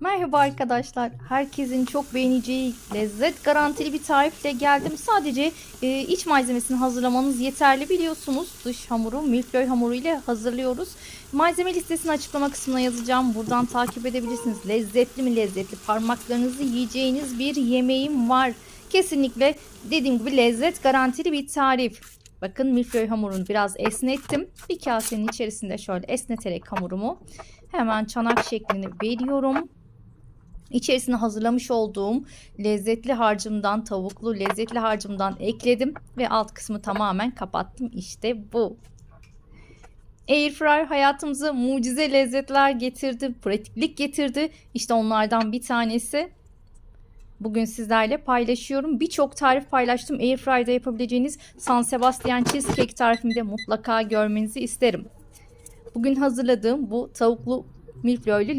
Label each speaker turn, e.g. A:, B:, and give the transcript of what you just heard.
A: Merhaba arkadaşlar. Herkesin çok beğeneceği lezzet garantili bir tarifle geldim. Sadece e, iç malzemesini hazırlamanız yeterli biliyorsunuz. Dış hamuru milföy hamuru ile hazırlıyoruz. Malzeme listesini açıklama kısmına yazacağım. Buradan takip edebilirsiniz. Lezzetli mi lezzetli parmaklarınızı yiyeceğiniz bir yemeğim var. Kesinlikle dediğim gibi lezzet garantili bir tarif. Bakın milföy hamurunu biraz esnettim. Bir kasenin içerisinde şöyle esneterek hamurumu hemen çanak şeklini veriyorum. İçerisine hazırlamış olduğum lezzetli harcımdan, tavuklu lezzetli harcımdan ekledim ve alt kısmı tamamen kapattım. İşte bu. Airfryer hayatımıza mucize lezzetler getirdi, pratiklik getirdi. İşte onlardan bir tanesi. Bugün sizlerle paylaşıyorum. Birçok tarif paylaştım. Airfryer'da yapabileceğiniz San Sebastian cheesecake tarifimi de mutlaka görmenizi isterim. Bugün hazırladığım bu tavuklu milföylü